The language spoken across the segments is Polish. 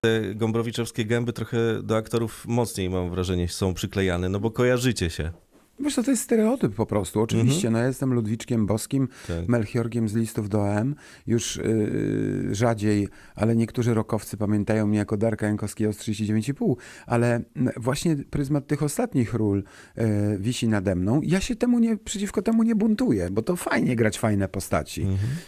te gombrowiczowskie gęby trochę do aktorów mocniej, mam wrażenie, są przyklejane, no bo kojarzycie się. Wiesz co, to jest stereotyp po prostu. Oczywiście, no ja jestem Ludwiczkiem Boskim, Tak. Melchiorgiem z listów do OM. Już yy, rzadziej, ale niektórzy rokowcy pamiętają mnie jako Darka Jankowskiego z 39,5. Ale właśnie pryzmat tych ostatnich ról yy, wisi nade mną. Ja się temu nie, przeciwko temu nie buntuję, bo to fajnie grać fajne postaci.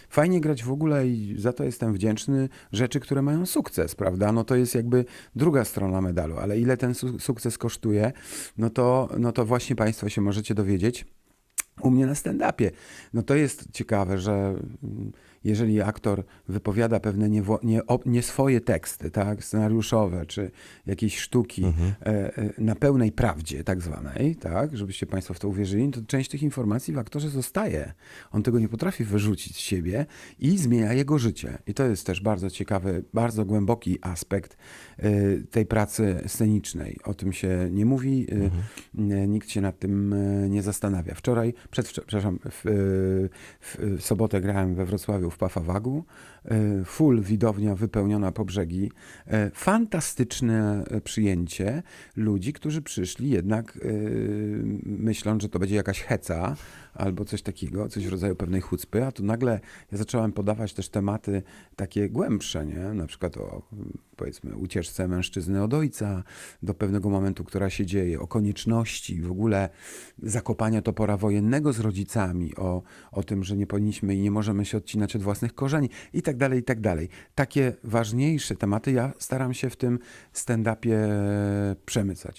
Fajnie grać w ogóle i za to jestem wdzięczny rzeczy, które mają sukces, prawda? No to jest jakby druga strona medalu, ale ile ten su- sukces kosztuje, no to, no to właśnie Państwo się możecie dowiedzieć u mnie na stand-upie. No to jest ciekawe, że mm, jeżeli aktor wypowiada pewne nie, ob- nie swoje teksty, tak, scenariuszowe, czy jakieś sztuki e, e, na pełnej prawdzie, tak zwanej, tak, żebyście Państwo w to uwierzyli, to część tych informacji w aktorze zostaje. On tego nie potrafi wyrzucić z siebie i zmienia jego życie. I to jest też bardzo ciekawy, bardzo głęboki aspekt e, tej pracy scenicznej. O tym się nie mówi, nie- nikt się nad tym nie zastanawia. Wczoraj, przedwczoraj, przepraszam, w, w, sobotę grałem we Wrocławiu w Pafawagu. E, Full widownia wypełniona po brzegi. E, Fantastyczne przyjęcie ludzi, którzy przyszli jednak e, myśląc, że to będzie jakaś heca albo coś takiego, coś w rodzaju pewnej chucpy, a tu nagle ja zacząłem podawać też tematy takie głębsze, nie? Na przykład o powiedzmy ucieczce mężczyzny od ojca do pewnego momentu, która się dzieje, o konieczności w ogóle zakopania topora wojennego z rodzicami, o, o tym, że nie powinniśmy i nie możemy się odcinać od własnych korzeni i tak dalej, i tak dalej. Takie ważniejsze tematy ja staram się w tym stand-upie przemycać.